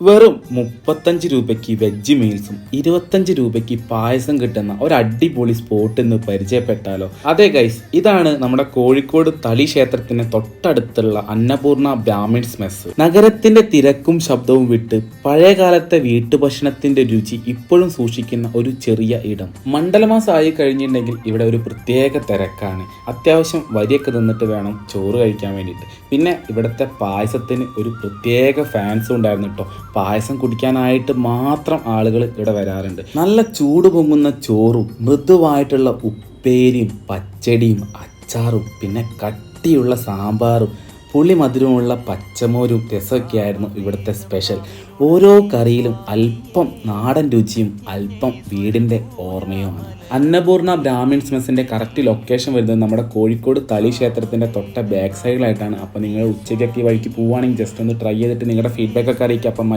വെറും മുപ്പത്തഞ്ച് രൂപയ്ക്ക് വെജ് മീൽസും ഇരുപത്തഞ്ച് രൂപയ്ക്ക് പായസം കിട്ടുന്ന ഒരു അടിപൊളി സ്പോട്ട് എന്ന് പരിചയപ്പെട്ടാലോ? അതെ ഗൈസ് ഇതാണ് നമ്മുടെ കോഴിക്കോട് തളി ക്ഷേത്രത്തിന് തൊട്ടടുത്തുള്ള അന്നപൂർണ ബ്രാഹ്മിൺസ് മെസ്സ് നഗരത്തിന്റെ തിരക്കും ശബ്ദവും വിട്ട് പഴയകാലത്തെ വീട്ടുഭക്ഷണത്തിന്റെ രുചി ഇപ്പോഴും സൂക്ഷിക്കുന്ന ഒരു ചെറിയ ഇടം. മണ്ഡലമാസം ആയി കഴിഞ്ഞിട്ടുണ്ടെങ്കിൽ ഇവിടെ ഒരു പ്രത്യേക തിരക്കാണ്. അത്യാവശ്യം വരിയൊക്കെ തിന്നിട്ട് വേണം ചോറ് കഴിക്കാൻ വേണ്ടിയിട്ട്. പിന്നെ ഇവിടുത്തെ പായസത്തിന് ഒരു പ്രത്യേക ഫാൻസും ഉണ്ടായിരുന്നു കേട്ടോ പായസം കുടിക്കാനായിട്ട് മാത്രം ആളുകൾ ഇവിടെ വരാറുണ്ട്. നല്ല ചൂട് പൊങ്ങുന്ന ചോറും മൃദുവായിട്ടുള്ള ഉപ്പേരിയും പച്ചടിയും അച്ചാറും പിന്നെ കട്ടിയുള്ള സാമ്പാറും പുളിമധുരമുള്ള പച്ചമോരും രസമൊക്കെ ആയിരുന്നു ഇവിടുത്തെ സ്പെഷ്യൽ. ഓരോ കറിയിലും അല്പം നാടൻ രുചിയും അല്പം വീടിന്റെ ഓർമ്മയുമാണ്. അന്നപൂർണ ബ്രാഹ്മിൻസ് മെസ്സിന്റെ കറക്റ്റ് ലൊക്കേഷൻ വരുന്നത് നമ്മുടെ കോഴിക്കോട് തളി ക്ഷേത്രത്തിന്റെ തൊട്ട ബാക്ക് സൈഡിലായിട്ടാണ്. അപ്പോൾ നിങ്ങൾ ഉച്ചയ്ക്കൊക്കെ വഴിക്ക് പോവുകയാണെങ്കിൽ ജസ്റ്റ് ഒന്ന് ട്രൈ ചെയ്തിട്ട് നിങ്ങളുടെ ഫീഡ്ബാക്ക് ഒക്കെ അറിയിക്കുക അപ്പം